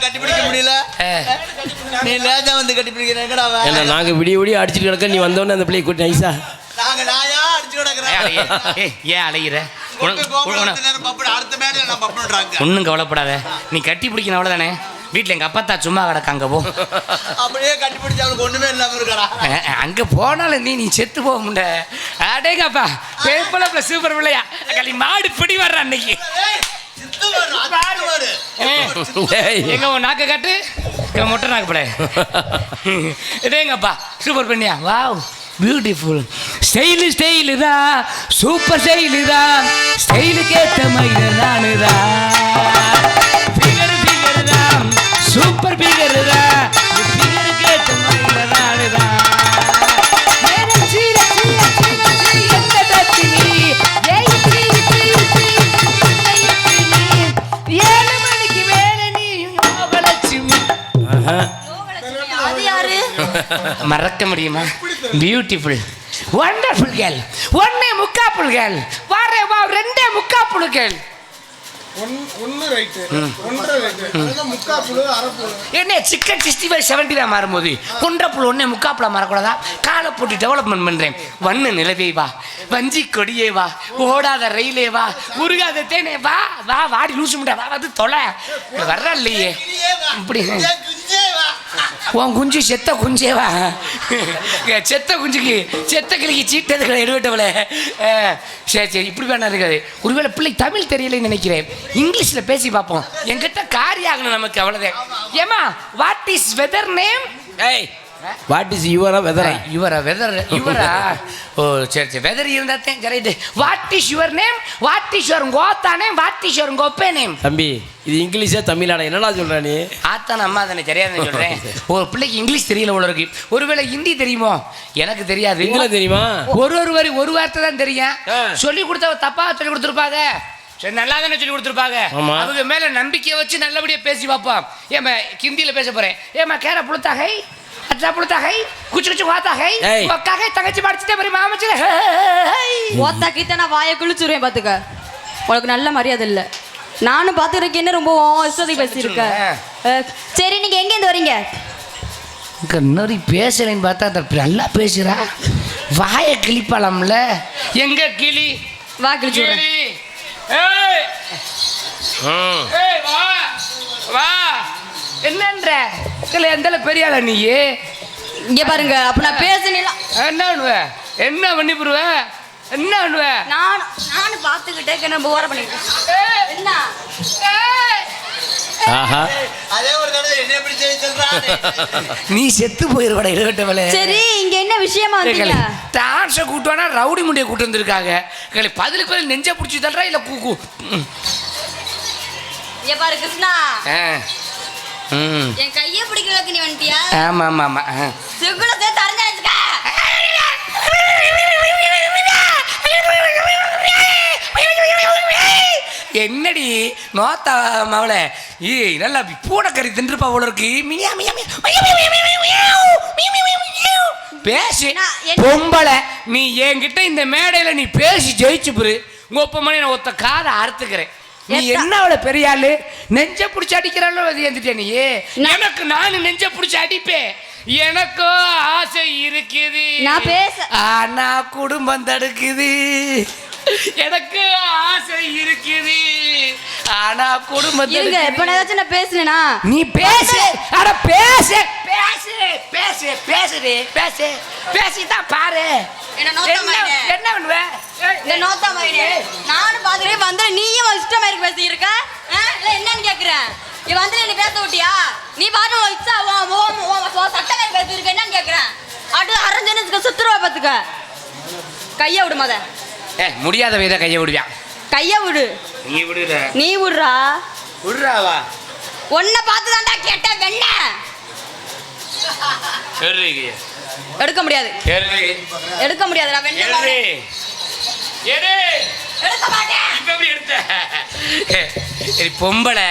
நான் கட்டி பிடிக்க முடியல நீ லேஜா வந்து கட்டி பிடிக்கிற எங்கடா அவன்? ஏன்னா நாங்கள் விடிய விடிய அடிச்சுட்டு கிடக்க நீ வந்தோடனே அந்த பிள்ளையை கூட்டி நைஸா நாங்க நாயா அடிச்சு? கிடக்குறேன் ஏய், ஏன் அலையிற? உனக்கு- உனக்கு- அடுத்த மேடையில நான் பப்புன்றாங்க ஒன்றும் கவலைப்படாத. நீ கட்டி பிடிக்கணும் அவ்வளோதானே வீட்டில் எங்கள் அப்பா தான் சும்மா கிடக்காங்க போ. அப்படியே கட்டி பிடிச்ச அவனுக்கு ஒண்ணுமே இல்லாம இருக்கடா. அஹ், அஹ், அங்க போனாலும் நீ நீ செத்து போக முடிய அடேங்கப்பா பேப்பல சூப்பர் பிள்ளையா களி மாடு பிடி வர்ற அன்னைக்கு. எங்க உன் நாக்க காட்டு? எங்க மொட்டை நாக்கு பட. இதேங்கப்பா சூப்பர் பண்ணியா? வாவ் பியூட்டிஃபுல் ஸ்டைலு ஸ்டைலு தான் சூப்பர் ஸ்டைலு தான் ஸ்டைலுக்கு ஏற்ற மயில நானு தான் மறக்க முடியுமா? பியூட்டிஃபுல் வண்டர்ஃபுல் கேர்ள் ஒன்னே முக்காப்புள் கேர்ள் வாரே வா ரெண்டே முக்கா புழு என்ன சிக்கன் சிக்ஸ்டி ஃபைவ் செவன்ட்டி தான் மாறும்போது குன்றப்புள் ஒன்னே முக்காப்புல மாறக்கூடாதா? காலை போட்டு டெவலப்மெண்ட் பண்றேன். வண்ண நிலவே வா. வஞ்சி கொடியே வா. ஓடாத ரயிலே வா. உருகாத தேனே வா. வா வாடி லூசு முட்டா வா வந்து தொலை. வர்ற இல்லையே. இப்படி. உன் குஞ்சு செத்த குஞ்சே வா செத்த குஞ்சுக்கு செத்த கிளிக்கு சீட்டதுகளை எடுவிட்டவளே சரி சரி இப்படி வேணா இருக்காது. ஒருவேளை பிள்ளை தமிழ் தெரியலைன்னு நினைக்கிறேன். இங்கிலீஷில் பேசி பார்ப்போம். என்கிட்ட காரியாகணும் நமக்கு அவ்வளோதான் ஏமா வாட் இஸ் வெதர் நேம் ஏய் வாட் இஸ் யுவரா வெதரா இவரா வெதர் இவரா ஓ சரி சரி. வெதர் இருந்தாத்தேன் சரி what is your name what is your Kota name what is your கொப்பே நேம் தம்பி இது இங்கிலீஷா தமிழாடா? என்னடா சொல்ற நீ? ஆத்தான் அம்மா தானே தெரியாதுன்னு சொல்றேன். ஒரு பிள்ளைக்கு இங்கிலீஷ் தெரியல இருக்கு. ஒருவேளை ஹிந்தி தெரியுமோ? எனக்கு தெரியாது. எங்களை தெரியுமா? ஒரு ஒரு வரி ஒரு வார்த்தை தான் தெரியும். சொல்லி கொடுத்தவ தப்பா சொல்லி கொடுத்துருப்பாங்க. சரி நல்லா தானே சொல்லி கொடுத்துருப்பாங்க. அவங்க மேல நம்பிக்கையை வச்சு நல்லபடியா பேசி பார்ப்போம். ஏமா ஹிந்தியில பேச போறேன். ஏமா கேர புளுத்தா ஹை. புளுத்தா ஹை குச்சு குச்சு வாத்தா ஹை ஏய். அக்கா ஹை தங்கச்சி படிச்சுட்டே பெரிய மாமச்சு ஓத்தா கீத்த நான் வாயை கிழிச்சுருவேன் பாத்துக்க. உனக்கு நல்ல மரியாதை இல்ல. நானும் பாத்துக்கிறதுக்கு என்ன ரொம்ப இஷ்டத்துக்கு பேசியிருக்க. அஹ், சரி நீங்க எங்க இருந்து வரீங்க? இங்க இன்னொரு பேசலைன்னு பார்த்தா அந்த நல்லா பேசுறா. வாயை கிளிப்பாலாம்ல எங்க கிளி? வா கிழிச்சு விடுறேன். கிளி ஏய். ம். ஏய் வா. வா. என்னன்ற? இல்லை எந்த பெரிய ஆளா நீ இங்க பாருங்க அப்ப நான் பேசுனீங்களா என்ன பண்ணுவ? என்ன பண்ணி போடுவ என்ன பண்ணுவ? நான் நானும் பாத்துக்கிட்டே என்ன? ஓர பண்ணிட்டேன் என்ன நீ செத்து போயிருவடா இருவட்டவளே சரி இங்க என்ன விஷயமா வந்தீங்க? டான்ஸை கூட்டுவானா ரவுடி முடியை கூட்டு வந்திருக்காங்க. களி பதிலுக்கு பதில் நெஞ்ச பிடிச்சி தள்ளுறா இல்லை கூக்கு. இங்க பாரு கிருஷ்ணா. என் கையை பிடிக்கிறதுக்கு நீ வந்துட்டியா ஆமாம் ஆமாம் ஆமாம் ஆ செகுல சேர்த்து என்னடி நோத்தா மவளை ஈ நல்லா பூனைக்கறி தின்றுப்பா போல இருக்கு மியா, மியா. பேசு பொம்பளை நீ என்கிட்ட இந்த மேடையில நீ பேசி ஜெயிச்சு புரு உங்க ஒப்ப மணி நான் ஒத்த காதை அறுத்துக்கிறேன் நீ என்ன அவளை பெரிய ஆளு? நெஞ்ச பிடிச்சி அடிக்கிறாளோ அது எந்திட்டே நீ? எனக்கு நானும் நெஞ்ச பிடிச்சி அடிப்பேன். எனக்கும் ஆசை இருக்குது. நான் பேச- ஆனா குடும்பம் தடுக்குது. எனக்கு ஆசை இருக்குது. ஆனா குடும்பம் இருங்க இப்ப தடுக்குது. நான் பேசுனேனா நீ பேசு. அட பேசு. பேசு. பேசு பேசுடி பேசு. பேசிதான் பாரு. என்ன என்ன? என்ன பண்ணுவ? இந்த நோத்தா மகனே நானும் பாத்துக்கிறேன் வந்து நீயும் இஷ்டம் மாதிரி பேசியிருக்க? இல்ல என்னன்னு கேக்குறேன் நீ வந்து நீ பேச விட்டியா? நீ பாட்டு இச்சா சட்ட மாதிரி பேசியிருக்க என்னன்னு கேக்குறேன் அடு அரஞ்சனத்துக்கு சுத்துருவா பாத்துக்க. கைய விடு மத. ஏ முடியாத வயதை கையை விடுவியான் கைய விடு. நீ விடுற. நீ விடுறா. விடுறாவா? உன்னை பார்த்து தான்டா கேட்ட வெண்ண எடுக்க முடியாது. எடுக்க முடியாது நான் பொம்பளை.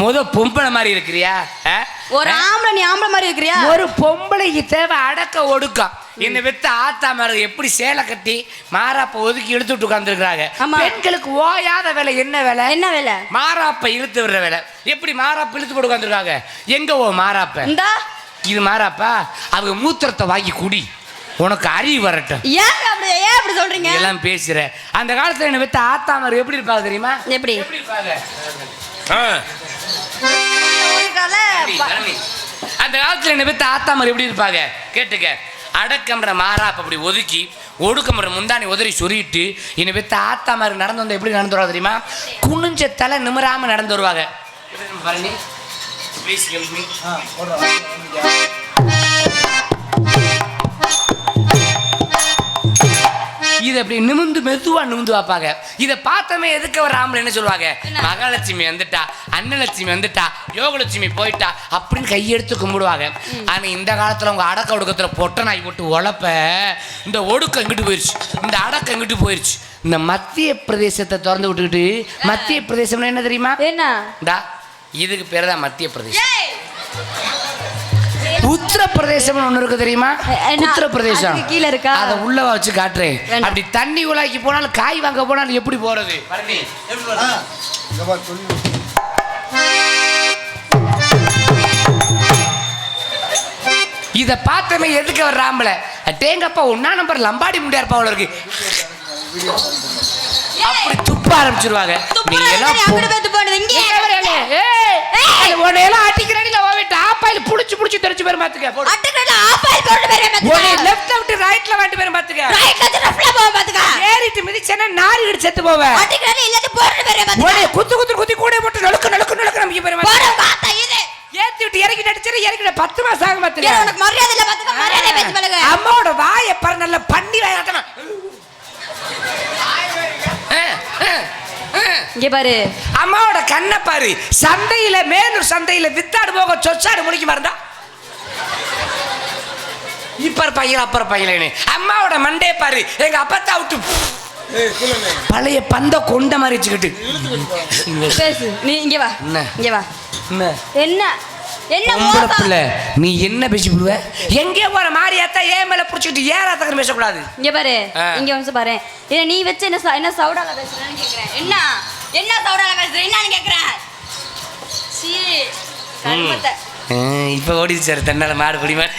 முத பொம்பளை மாதிரி இருக்கிறியா? ஒரு ஆம்பளை நீ ஆம்பளை மாதிரி இருக்கிறியா? ஒரு பொம்பளைக்கு தேவை அடக்க ஒடுக்கம். என்னை வெத்த ஆத்தா மாதிரி எப்படி சேலை கட்டி மாறாப்ப ஒதுக்கி இழுத்துட்டு உட்காந்துருக்காங்க. பெண்களுக்கு ஓயாத வேலை என்ன வேலை? என்ன வேலை? மாறாப்ப இழுத்து விடுற வேலை. எப்படி மாறாப்ப இழுத்து போட்டு உட்காந்துருக்காங்க எங்க ஓ மாறாப்ப? இது மாறாப்பா அவங்க மூத்திரத்தை வாங்கி குடி. உனக்கு அறிவு வரட்டும். ஏன் அப்படி ஏன் அப்படி சொல்றீங்க? எல்லாம் பேசுற. அந்த காலத்துல என்ன வெத்த ஆத்தா மாதிரி எப்படி இருப்பாங்க தெரியுமா? எப்படி? இருப்பாங்க. அந்த காலத்துல என்ன பெத்த ஆத்தா மாதிரி எப்படி இருப்பாங்க? கேட்டுக்க. அடக்கம்ன்ற மாறாப்ப அப்படி ஒதுக்கி ஒடுக்கம்ன்ற முந்தானி உதறி சொருகிட்டு என்னை பெத்த ஆத்தா மாதிரி நடந்து வந்தா எப்படி நடந்து வருவாங்க தெரியுமா? குனிஞ்ச தலை நிமிராம நடந்து வருவாங்க. பழனி ப்ளீஸ் ஹெல்ப் மீ இதை அப்படி நிமிந்து மெதுவா நிமிந்து பார்ப்பாங்க. இதை பார்த்தமே எதுக்கு ஒரு ஆம்பளை என்ன சொல்லுவாங்க? மகாலட்சுமி வந்துட்டா அன்னலட்சுமி வந்துட்டா யோகலட்சுமி போயிட்டா அப்படின்னு கையெடுத்து கும்பிடுவாங்க. ஆனா இந்த காலத்துல உங்க அடக்க ஒடுக்கத்துல பொட்ட நாய் போட்டு உழப்ப இந்த ஒடுக்கம் இங்கிட்டு போயிருச்சு. இந்த அடக்கம் இங்கிட்டு போயிருச்சு. இந்த மத்திய பிரதேசத்தை திறந்து விட்டுக்கிட்டு மத்திய பிரதேசம்னா என்ன தெரியுமா? என்ன? இதுக்கு பேர் தான் மத்திய பிரதேசம். ஏய்! உத்தரப்பிரதேசம்னு ஒண்ணு இருக்கு தெரியுமா? உத்தரப்பிரதேசம். அதுக்கு கீழ இருக்கா? அதை உள்ள வச்சு காட்டுறேன். அப்படி தண்ணி உலாக்கி போனாலும் காய் வாங்க போனாலும் எப்படி போறது. இத பார்த்தமே எதுக்கு அவர் ராம்பல? டேங்கப்பா ஒன்னா நம்பர் லம்பாடி முடியாருப்பா அவ்வளோ இருக்கு. அப்படி துப்ப ஆரம்பிச்சிருவாங்க. நீங்க எல்லாம் உன்னையெல்லாம் அடிக்கிறடியில் ஓவிட்டு ஆப்பாயில் புடிச்சு புடிச்சு தெரிச்சு பேர் பாத்துக்க போடு. அட்டுக்கடல ஆப்பாயில் போட்டு உன்னை பாத்துக்க. லெஃப்ட்ல விட்டு ரைட்ல வாட்டு பேர் பாத்துக்க ரைட்ல இருந்து லெஃப்ட்ல போக பாத்துக்க. ஏறிட்டு மிதிச்சேன்னா நாரி இடி செத்து போட்டு போயிரு பாத்துக்க. உன்னை குத்து குத்து குத்தி கூட போட்டு நழுக்கு நழுக்கு நழுக்கு நம்பிக்கை பேர் போடு, பாத்துக்க வாத்தா இது. ஏத்தி விட்டு இறக்கி நடிச்சிரு இறக்கி பத்து மாசம் ஆகும் பாத்துக்க உனக்கு மரியாதை இல்ல பாத்துக்க, மரியாதை பேசி பழகு. அம்மாவோட வாயை பாரு நல்ல பண்ணி வாயாட்டமா இங்க பாரு. அம்மாவோட கண்ணை பாரு. சந்தையில மேலூர் சந்தையில வித்தாடு போக சொச்சாடு முடிக்க மறந்தா இப்ப பையன் அப்பற பையனு அம்மாவோட மண்டே பாரு. எங்க அப்பத்தா விட்டு. பழைய பந்த கொண்ட மாதிரி வச்சுக்கிட்டு. பேசு. நீ இங்க வா? இங்க வா. என்ன? என்ன? என்ன நீ என்ன பேசி விடுவ எங்கே போற? மாரியாத்தா ஏன் மேல புடிச்சிட்டு ஏறாத்தக்கன்னு பேசக்கூடாது? இங்க பாரு. இங்க வந்து பாரு. இத நீ வச்சு என்ன என்ன சவுடால பேசுறேன்னு கேக்குறேன். என்ன? என்ன சவுடால பேசுற? என்னன்னு கேக்குறேன்? சீ கருமத்தை. இப்ப ஓடிச்சு சார் தன்னால மாடு பிடி மாடு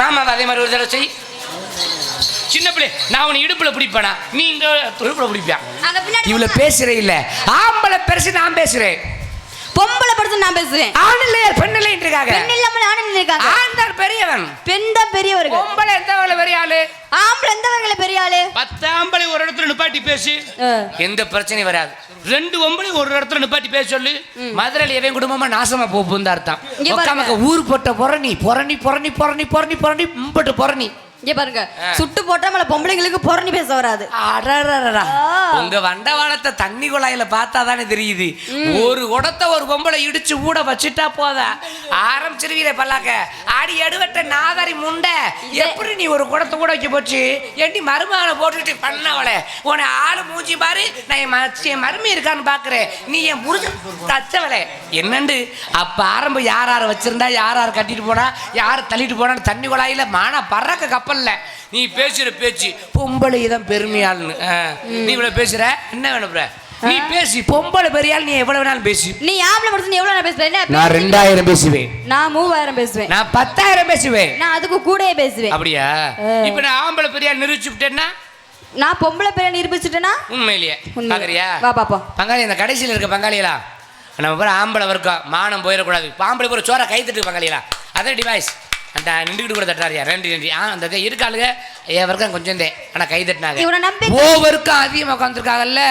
மாமா அதே மாதிரி ஒரு தடவை செய். சின்ன பிள்ளை நான் உன்னை இடுப்புல பிடிப்பேனா? நீ இங்க இடுப்புல பிடிப்பியா? இவ்வளவு. பேசுறே இல்ல. ஆம்பளை பெருசு நான் பேசுறேன். பொம்பளை படுத்து நான் பேசுறேன். ஆண் இல்லையா பெண் இல்லைன்னு இருக்காங்க பெண் இல்லாம ஆணும் இருக்காங்க ஆண் தான் பெரியவன். பெண் தான் பெரியவர்கள். பொம்பளை எந்த வேலை பெரிய ஆளு? ஆம்பளை எந்த வகையில பெரிய ஆளு? பத்து ஆம்பளை ஒரு இடத்துல நிப்பாட்டி பேசி. எந்த பிரச்சனையும் வராது. ரெண்டு ஒம்பளை ஒரு இடத்துல நிப்பாட்டி பேச சொல்லு. மதுரையில் எவன் குடும்பமா நாசமா போப்புன்னு அர்த்தம் ஊர் போட்ட புறணி புறணி புறணி புறணி புறணி புறணி மும்பட்டு புறணி. இங்க பாருங்க. சுட்டு போட்டா நம்மள பொம்பளைங்களுக்கு புறணி பேச வராது. உங்க வண்டவாளத்தை தண்ணி குழாயில பார்த்தா தானே தெரியுது. ஒரு குடத்தை ஒரு பொம்பளை இடிச்சு ஊட வச்சுட்டா போதா? ஆரம்பிச்சிருவீரே பல்லாக்க. ஆடி எடுவட்ட நாதாரி முண்டை. எப்படி நீ ஒரு குடத்தை கூட வைக்க போச்சு? ஏண்டி மருமகனை போட்டுக்கிட்டு பண்ணவளே. உன்னை ஆளு மூஞ்சி பாரு. நான் என் மருமி இருக்கான்னு பாக்குறேன். நீ என் புருஷன் தச்சவளே. என்னண்டு? அப்ப ஆரம்பம் யார் யார் வச்சிருந்தா யார் யார் கட்டிட்டு போனா யார் தள்ளிட்டு போனான்னு தண்ணி குழாயில மானா பறக்க கப்பல்ல. நீ பேசுற பேச்சு பொம்பளை தான் பெருமையாள்னு. நீ இவ்வளவு பேசுற? என்ன வேணும்? நீ பேசி பொம்பளை பெரியாள் நீ எவ்வளவு வேணாலும் பேசி. நீ ஆம்பளை நீ எவ்வளவு நான் பேசுவேன் என்ன நான் ரெண்டாயிரம் பேசுவேன். நான் மூவாயிரம் பேசுவேன். நான் பத்தாயிரம் பேசுவேன். நான் அதுக்கு கூடயே பேசுவேன். அப்படியா. இப்ப நான் ஆம்பளை பெரியாள் நிரூபிச்சு விட்டேன்னா? நான் பொம்பளை பேரை நிரூபிச்சுட்டேனா உண்மையிலேயே. உண்மையிலே. பாக்குறியா? வா பாப்போம். பங்காளி இந்த கடைசியில் இருக்க பங்காளிகளா நம்ம பேர் ஆம்பளை வர்க்கம் மானம் போயிடக்கூடாது. இப்ப ஆம்பளை பேர் சோற கை தட்டு பங்காளிகளா அதான் டிவைஸ் அந்த நின்றுக்கிட்டு கூட தட்டாரியா ரெண்டு ரெண்டு ஆ அந்த இருக்காளுங்க என் வர்க்கம் கொஞ்சம் தே. ஆனால் கை தட்டினாங்க. இவனை நம்பி ஓ வர்க்கம் அதிகமாக உட்காந்துருக்காங்கல்ல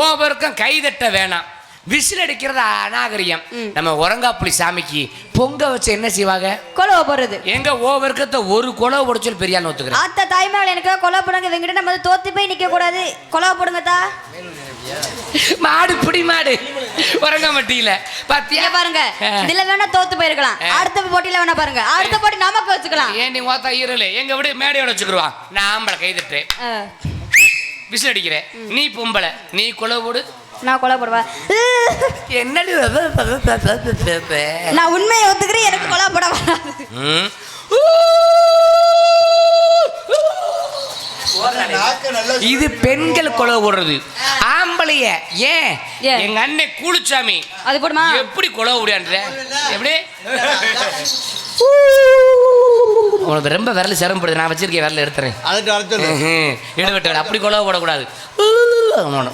ஓ வர்க்கம் கை தட்ட வேணாம். விசில் அடிக்கிறது அநாகரியம் நம்ம உரங்காப்புளி சாமிக்கு பொங்க வச்சு என்ன செய்வாங்க? கொலவை போடுறது. எங்க ஓ வர்க்கத்தை ஒரு குலவு உடைச்சல் பெரியான்னு ஒத்துக்கிறேன். ஆத்தா தாய்மார்கள் எனக்கு கொலை போடுங்க. இவங்கிட்ட நம்ம தோத்து போய் நிக்க கூடாது கொலை போடுங்க தா. மாடு பிடி மாடு. உரங்காமட்டியில பாத்தியா? இங்க பாருங்க. இதுல வேணா தோத்து போயிருக்கலாம். அடுத்த போட்டியில வேணா பாருங்க. அடுத்த போட்டி நமக்கு வச்சுக்கலாம். ஏன் நீ ஓத்தா ஈரல? எங்க விட மேடையோட வச்சுக்கிடுவான் நான் ஆம்பளை கை தட்டுறேன். ஆ. விசில் அடிக்கிறேன். நீ பொம்பளை. நீ குலை போடு. நான் கொலை போடுவேன் என்னடி நான் உண்மையை ஒத்துக்கிறேன். எனக்கு கொலை போட வராது. இது பெண்கள் கொலை ஓடுறது ஆம்பளைய ஏன்? எங்க அண்ணன் கூலிச்சாமி. அது போடுமா? எப்படி கொலை ஓடியான்ற எப்படி? உனக்கு ரொம்ப விரல் சிரமப்படுது நான் வச்சிருக்கேன் விரல் எடுத்துறேன். வேலை அப்படி கொலை போடக்கூடாது.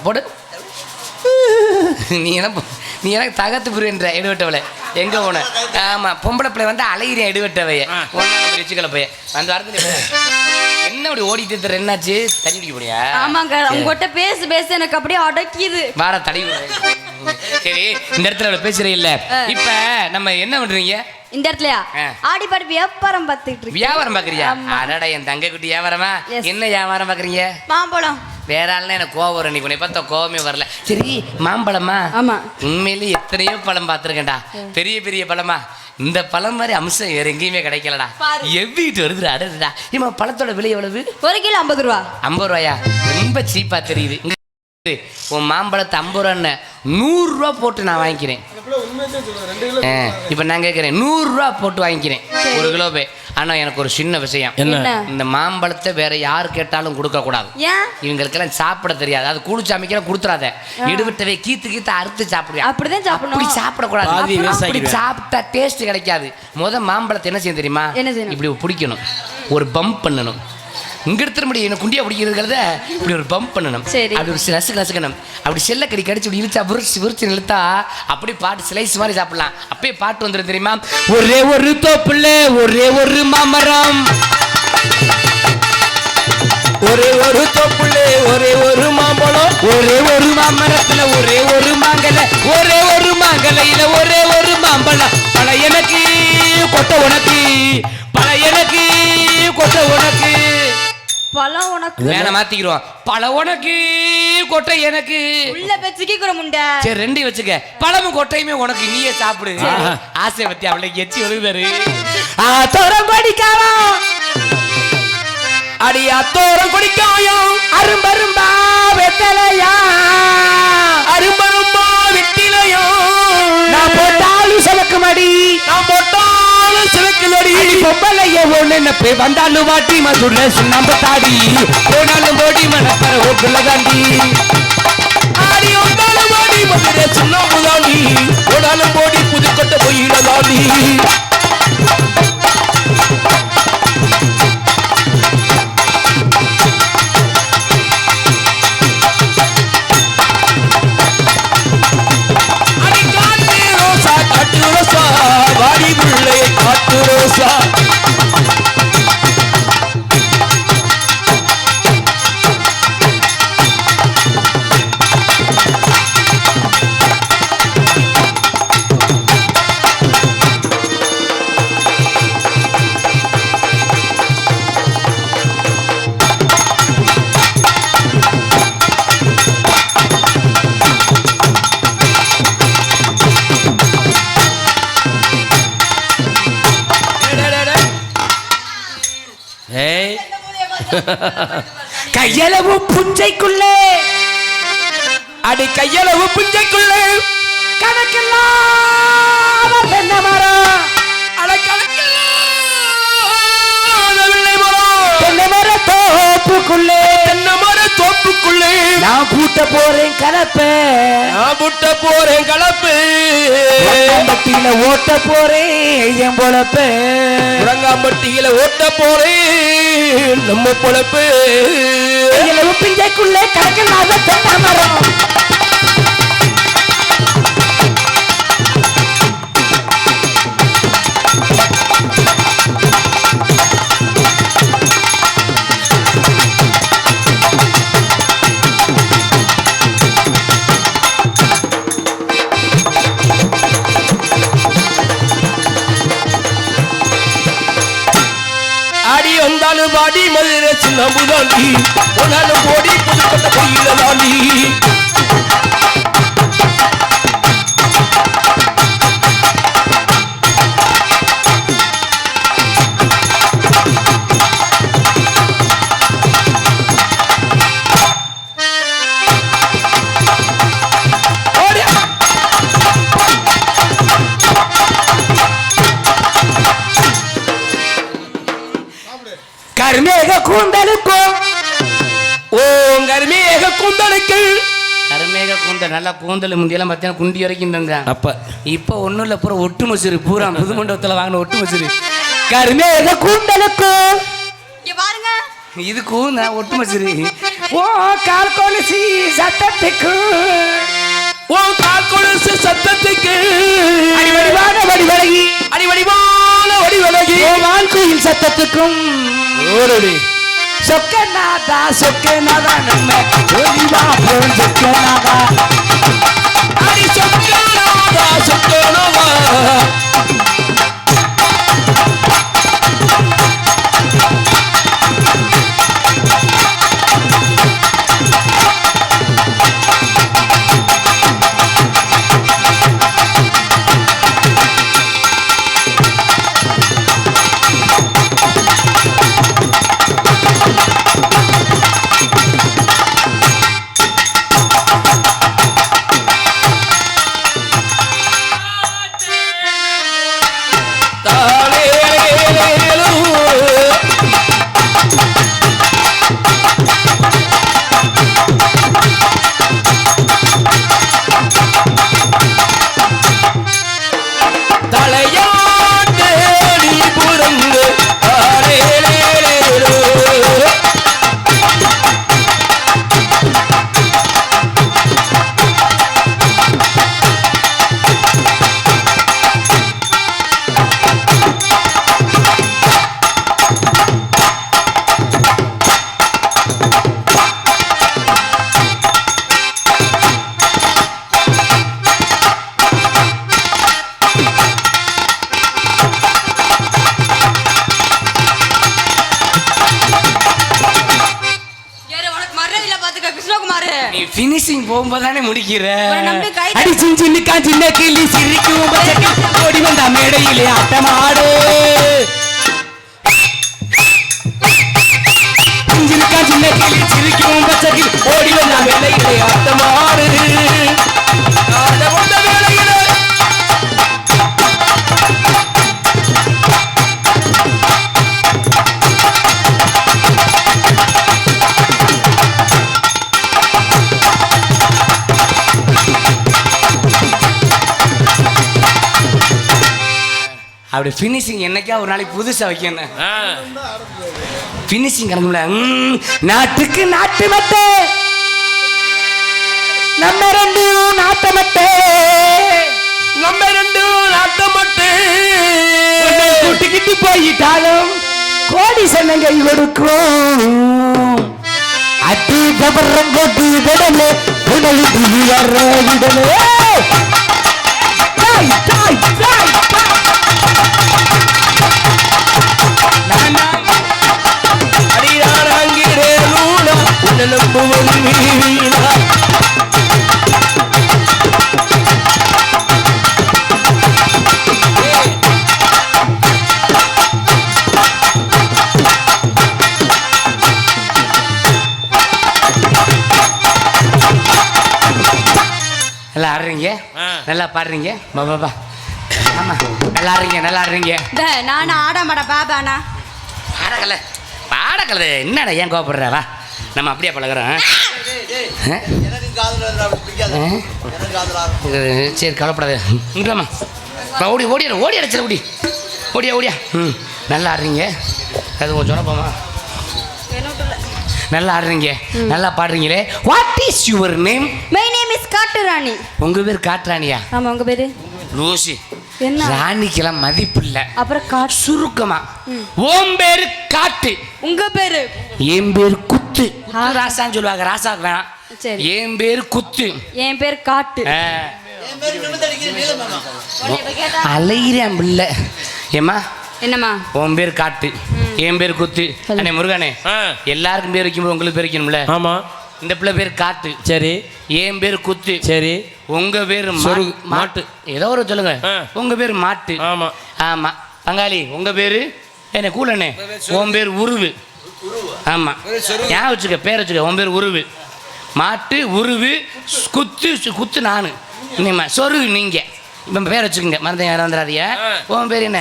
போடு. நீ என்ன நீ எனக்கு தகத்து புரியுன்ற? எடுவட்டவளை எங்க போன? ஆமா பொம்பளை பிள்ளை வந்து அலையிறேன் எடுவட்டவைய ஒன்னாம் வச்சுக்கல போய் அந்த வாரத்துல என்ன அப்படி ஓடிட்டு இருக்கிற என்னாச்சு? தண்ணி குடிக்க ஆமாங்க உங்ககிட்ட பேசு பேசு எனக்கு அப்படியே அடக்கிது. வார விடுறேன். சரி இந்த இடத்துல பேசுறே இல்ல. இப்ப நம்ம என்ன பண்றீங்க? இந்த இடத்துலயா. ஆடி பாடி வியாபாரம் பார்த்துட்டு இருக்கு வியாபாரம் பாக்குறியா. அடடா என் தங்க குட்டி வியாபாரமா. என்ன வியாபாரம் பாக்குறீங்க மாம்பழம் வேற ஆள்னா எனக்கு கோவம் வரும். நீ உன்னை பார்த்தா கோவமே வரல. சரி மாம்பழமா? ஆமா. உண்மையிலே எத்தனையோ பழம் பார்த்துருக்கேன்டா. பெரிய பெரிய பழமா? இந்த பழம் மாதிரி அம்சம் வேற எங்கேயுமே கிடைக்கலடா. எவ்விட்டு வருதுடா அடுதுடா இம்மா பழத்தோட விலை எவ்வளவு? ஒரு கிலோ ஐம்பது ரூபா. ஐம்பது ரூபாயா? ரொம்ப சீப்பா தெரியுது. உன் மாம்பழத்தை ஐம்பது ரூபான்னு நூறு ரூபா போட்டு நான் வாங்கிக்கிறேன். இப்ப நான் கேட்கிறேன் நூறு ரூபா போட்டு வாங்கிக்கிறேன். ஒரு கிலோ போய் ஆனா எனக்கு ஒரு சின்ன விஷயம். என்ன? இந்த மாம்பழத்தை வேற யார் கேட்டாலும் கொடுக்க கூடாது. ஏன்? இவங்களுக்கெல்லாம் சாப்பிட தெரியாது. அது கூலிச்சாமிக்கெல்லாம் கொடுத்துறாத. எடுவிட்டவே கீத்து கீத்து அறுத்து சாப்பிடுவேன். அப்படிதான் சாப்பிடணும். அப்படி சாப்பிடக்கூடாது. அப்படி சாப்பிட்டா டேஸ்ட் கிடைக்காது. முத மாம்பழத்தை என்ன செய்யும் தெரியுமா? என்ன செய்யணும்? இப்படி பிடிக்கணும். ஒரு பம்ப் பண்ணணும். இங்க எடுத்துட முடியும். என்ன குண்டியா பிடிக்கிறதுங்கிறத இப்படி ஒரு பம்ப் பண்ணணும். சரி. அப்படி ஒரு நசு நசுக்கணும் அப்படி செல்ல கடி கடிச்சு இப்படி இழுச்சா விரிச்சு விரிச்சு இழுத்தா அப்படி பாட்டு ஸ்லைஸ் மாதிரி சாப்பிடலாம். அப்பயே பாட்டு வந்துடும் தெரியுமா? ஒரே ஒரு தோப்புல ஒரே ஒரு மாமரம். ஒரே ஒரு தொப்புளே ஒரே ஒரு மாம்பழம். ஒரே ஒரு மாமரத்துல ஒரே ஒரு மாங்கல. ஒரே ஒரு மாங்கலையில ஒரே ஒரு மாம்பழம். பழ எனக்கு கொட்ட உனக்கு. பழ எனக்கு கொட்ட உனக்கு. பழம் உனக்கு. வேணா மாத்திக்கிறோம் பழ உனக்கு கொட்டை எனக்கு. உள்ள வச்சுக்கிற முண்டை. சரி ரெண்டையும் வச்சுக்க. பழமும் கொட்டையுமே உனக்கு நீயே சாப்பிடு. ஆசை பத்தி அவளை எச்சி விழுந்தாரு தோரம் படிக்காரம் அடியா தோரம் குடிக்காயம் அரும்பரும்பா வெத்தலையா. அரும்பரும்பா வெட்டிலையும் நான் போட்டாலும் சவக்கு மடி நான் போட்டாலும் சிவக்குதடி அடி பொம்பளைய ஒண்ணு நினைப்பு வந்தாலும் வாட்டி மதுரை சுண்ணாம்பு தாடி. போனாலும் போடி மனப்பற ஓட்டுல தாண்டி. ஆடி ஒன்றாலும் ஓடி மதுரை சுண்ணாம்புதாண்டி ஓடாலும் ஓடி புதுக்கொட்ட போயிடதாண்டி அடி கையளவு புஞ்சைக்குள்ளே கணக்கில்லாத தென்னை மரம் அட கணக்கில்லை மரம் தென்னை மர தோப்புக்குள்ளே. தென்னை மர தோப்புக்குள்ளே. நான் கூட்ட போறேன் கலப்பை. நான் புட்ட போறேன் கலப்பு. பட்டியில ஓட்ட போறேன் என் பொழப்ப. உறங்காம்பட்டியில ஓட்ட போறேன் நம்ம பொழப்பு. பிஞ்சைக்குள்ளே கணக்கில்லாத தென்னை மரம் அடி வந்தாலும் பாடி மதுரை சின்னம்புதாண்டி போனாலும் ஓடி புதுக்கட்ட போயில தாண்டி. கூந்தலுக்கும் ஓ கருமேக குந்தனுக்கு கருமேக கூந்தல் நல்லா கூந்தல் முந்தியெல்லாம் பார்த்தீங்கன்னா குண்டி வரைக்கும் இருந்தாங்க அப்ப. இப்போ ஒன்றும் இல்லை பூரா ஒட்டு மசூரி பூரா புது மண்டபத்தில் வாங்கின ஒட்டு மசூரி கருமேக கூந்தலுக்கும் பாருங்க. இது கூந்த ஒட்டு மசூரி ஓ கால் கொலுசி சத்தத்துக்கும் ஓ கால் கொலுசு சத்தத்துக்கு அடிவடிவான வடிவழகி அடிவடிவான வடிவழகி ஓ வாழ்க்கையில் சத்தத்துக்கும். ஓரடி. சொக்கநாதா சொக்கநாதா நம்ம ஒளிவா போன் சொக்கநாதா. அடி சொக்கநாதா சொக்கநாதா. போகும்போது தானே முடிக்கிற அடி சின் சின்னுக்கா சின்ன கிளி சிரிக்கும் ஓடி வந்த மேடையிலே ஆட்டமாடு. சின்னுக்கா சின்ன கிளி சிரிக்கும் பச்சைக்கு ஓடி வந்த மேடையிலே ஆட்டமாடு. அப்படி ஃபினிஷிங் என்னைக்கா ஒரு நாளைக்கு புதுசா வைக்கணும் ஃபினிஷிங் கிடக்கும்ல நாட்டுக்கு நாட்டு மட்டை. நம்ம ரெண்டும் நாட்டு மட்டை. நம்ம ரெண்டு நாட்டமட்டு உன்னை கூட்டிக்கிட்டு போயிட்டாலும் கோடி சனங்கை கொடுக்கும் அட்டி கபரம் போட்டு விடல உடல் விடல தாய் தாய் தாய் நல்லா ஆடுறீங்க? நல்லா பாடுறீங்க? பா பா பா ஆமா. நல்லா ஆடுறீங்க நல்லா ஆடுறீங்க நான் ஆட மாட பாபானா பாடக்கல. பாடக்கல என்னடா ஏன் கோபப்படுற வா நம்ம அப்படியே பழகுறோம். சரி கவலைப்படாத. இங்கலாமா ஓடி ஓடிடு ஓடி அடிச்சிட ஓடி. ஓடியா ஓடியா. ம் நல்லா ஆடுறீங்க அது கொஞ்சம் சொன்னப்போமா நல்லா ஆடுறீங்க நல்லா பாடுறீங்களே. What is your name my name is காட்டு ராணி உங்க பேர் காட்டுறானியா ஆமா உங்க பேரு? லூசி. என்ன? ராணிக்கெல்லாம் மதிப்பு இல்லை. அப்புறம் காட்டு சுருக்கமா. ஓம் பேரு காட்டு. உங்க பேரு? என் பேர் குத்து. ராசான்னு சொல்லுவாங்க. ராசா வேணாம் சரி. என் பேர் குத்து. என் பேர் காட்டு. அலைகிறேன் பிள்ளை. ஏம்மா? என்னம்மா? உன் பேர் காட்டு. என் பேர் குத்து. அண்ணே முருகனே. எல்லாருக்கும் பேர் வைக்கும்போது உங்களுக்கு பேர் வைக்கணும்ல? ஆமா. இந்த பிள்ளை பேர் காட்டு. சரி. என் பேர் குத்து. சரி. உங்க பேர் மாட்டு. ஏதோ ஒரு சொல்லுங்க. உங்க பேர் மாட்டு. ஆமா. ஆமா. பங்காளி உங்க பேரு? என்ன கூலண்ணே உன் பேர் உருவு. ஆமா. ஏன் வச்சுக்க பேர் வச்சுக்க உன் பேர் உருவு. மாட்டு உருவு குத்து குத்து நானு. நீமா சொருகு நீங்க. இப்போ பேர் வச்சுக்கோங்க மறந்து மறந்துடாதீங்க. உன் பேர் என்ன?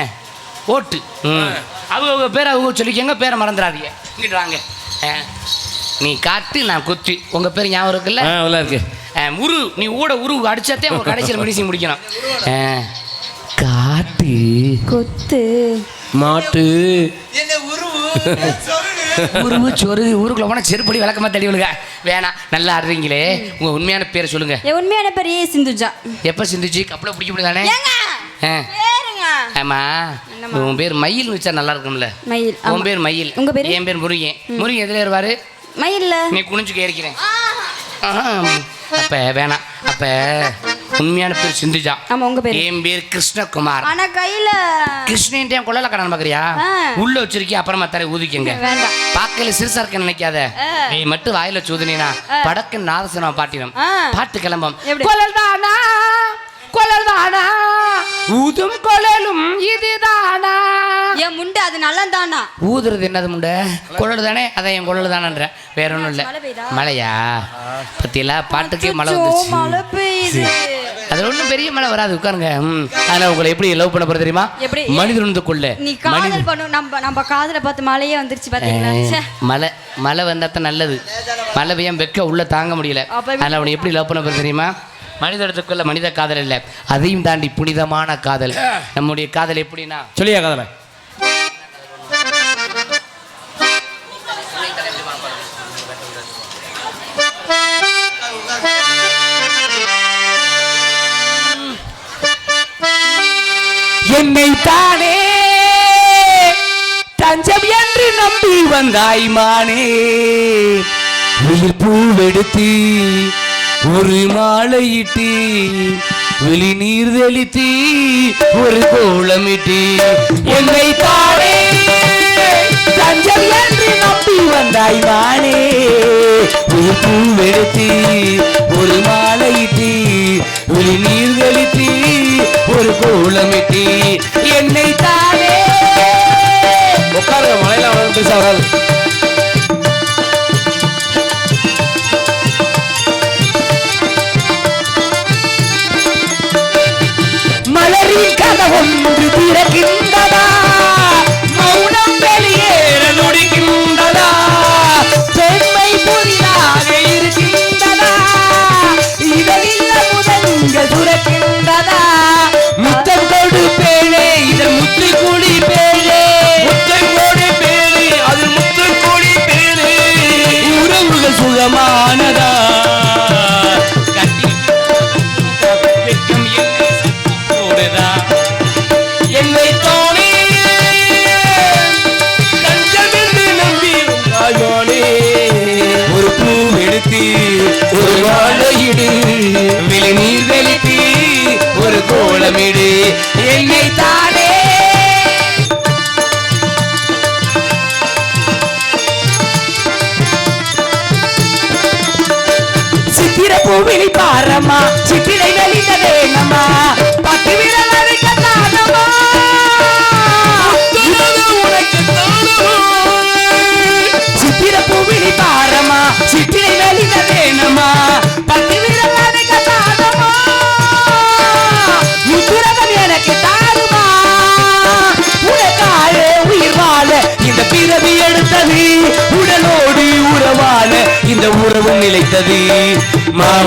ஓட்டு. ம். அவங்க அவங்க பேரை அவங்க சொல்லிக்கங்க பேரை மறந்துடாதீங்க இங்கிட்டு வாங்க. ஆ, நீ காட்டு நான் குத்து. உங்க பேர் ஞாபகம் இருக்குல்ல? நல்லா இருக்கு. உரு. நீ ஊட உரு அடிச்சாத்தே உங்க கடைசியில் மெடிசின் முடிக்கணும். காட்டு. கொத்து. மாட்டு. உருவு? சொல்லுங்க உருவு சொரு. ஊருக்குள்ள போனா செருப்படி விளக்கமா தள்ளி விழுக. வேணாம். நல்லா ஆடுறீங்களே. உங்க உண்மையான பேரை சொல்லுங்க. என் உண்மையான பேர் ஏ சிந்துஜா. எப்ப சிந்திச்சு கப்பலை பிடிக்க முடியாதானே? ஏங்க? ஆ. பேருங்க. ஆமா? உன் பேர் மயில் வச்சா நல்லா இருக்கும்ல. மயில் உன். பேர் மயில். உங்க பேரு? என் பேர் முருகன். முருகன் எதுல இருவாரு மயில்ல நீ குனிஞ்சு கேறிக்கிறேன் அப்ப வேணாம். அப்ப உண்மையான பேர் சிந்துஜா. ஆமா உங்க பேரு? என் பேர் கிருஷ்ணகுமார். ஆனா கையில. கிருஷ்ணன் கொள்ளல கடன் பாக்குறியா. உள்ள வச்சிருக்கியா அப்புறமா தர ஊதிக்கங்க. பாக்கல சிறுசா இருக்க நினைக்காத. நீ மட்டும் வாயில சூதுனா. படக்கு நாதசனம் பாட்டினம். பாட்டு கிளம்பம்? கொலல்தானா கொலல்தானா ஊதும் கொழலும் இதுதானா? என் முண்டை அது நல்லதானா? ஊதுறது என்னது முண்டை? குழல் தானே அதான் என் குழல் தானன்ற வேற ஒன்றும் இல்லை? மழையா? பத்தியில பாட்டுக்கே மழை வந்துச்சு. மழை பெய்யுது. அது ஒன்றும் பெரிய மழை வராது. உட்காருங்க. ம். அதில் உங்களை எப்படி லவ் பண்ண போற தெரியுமா? மனிதனுக்குள்ள நீ காதல் பண்ணு. நம்ம நம்ம காதல பார்த்து மழையே வந்துருச்சு பாத்தீங்களா. மழை மழை வந்தா தான் நல்லது. மழை பெய்யாம வெக்க உள்ள தாங்க முடியல? அதில் அவனை எப்படி லவ் பண்ண போற தெரியுமா? மனிதத்துக்குள்ள மனித காதல் இல்லை. அதையும் தாண்டி புனிதமான காதல். நம்முடைய காதல் எப்படின்னா? சொல்லியா கதலை? என்னை தானே தஞ்சம் என்று நம்பி வந்தாய் மானே. உயிர் பூவெடுத்து ஒரு மாலையிட்டு வெளி நீர் தெளித்து ஒரு கோலமிட்டு என்னை தானே தஞ்சம் என்று நம்பி வந்தாய் மானே. உயிர் பூவெடுத்து ஒரு மாலையிட்டு வெளி நீர் கூலமிட்டி என்னை தானே உட்காருங்க மலையில அவ்வளவு பேச வராது மலரின் கதவொன்று திறக்கின்ற உறவுகள் என்னை போடுதா என்னை தோணி ஒரு பூ எடுத்து ஒரு வாழையிடு நீர் வெளித்து ஒரு கோலமிடு. என்னை பாரம்மா சித்திரை வெளிந்ததே நம்மா. பத்து விரல் அரைக்க தானமா? உனக்கு சித்திர பூவிழி பாரமா சித்திரை வெளித வேணமா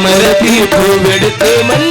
மாமரத்தில் பூவெடுத்து மஞ்சள்